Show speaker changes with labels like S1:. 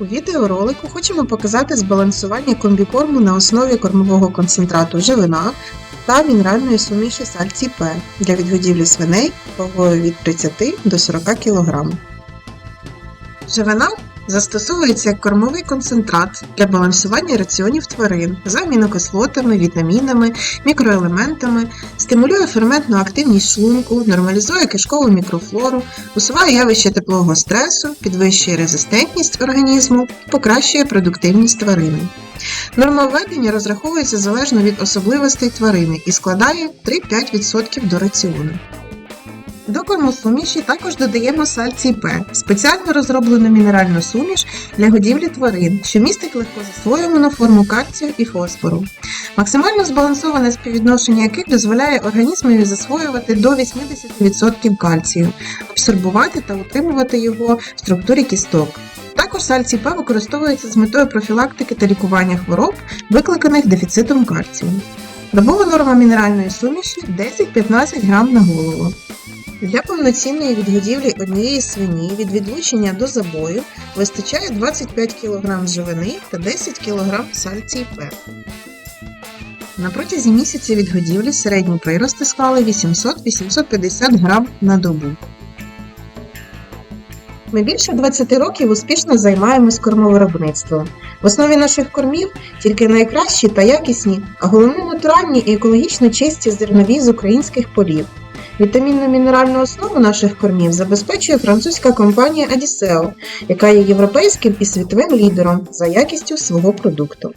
S1: У відеоролику хочемо показати збалансування комбікорму на основі кормового концентрату живина та мінеральної суміші сальці П для відгодівлі свиней вагою від 30 до 40 кг. Живина застосовується як кормовий концентрат для балансування раціонів тварин з амінокислотами, вітамінами, мікроелементами, стимулює ферментну активність шлунку, нормалізує кишкову мікрофлору, усуває явище теплового стресу, підвищує резистентність організму, покращує продуктивність тварини. Норма введення розраховується залежно від особливостей тварини і складає 3-5% до раціону. До кормосуміші також додаємо сальцій П, спеціально розроблену мінеральну суміш для годівлі тварин, що містить легкозасвоювану форму кальцію і фосфору. Максимально збалансоване співвідношення яких дозволяє організмові засвоювати до 80% кальцію, абсорбувати та утримувати його в структурі кісток. Також сальцій П використовується з метою профілактики та лікування хвороб, викликаних дефіцитом кальцію. Добова норма мінеральної суміші 10-15 грам на голову. Для повноцінної відгодівлі однієї свині від відлучення до забою вистачає 25 кг живини та 10 кг сальцій П. На протязі місяця відгодівлі середні прирости склали 800-850 грам на добу. Ми більше 20 років успішно займаємось кормовиробництвом. В основі наших кормів тільки найкращі та якісні, а головне натуральні і екологічно чисті зернові з українських полів. Вітамінно-мінеральну основу наших кормів забезпечує французька компанія Adiseo, яка є європейським і світовим лідером за якістю свого продукту.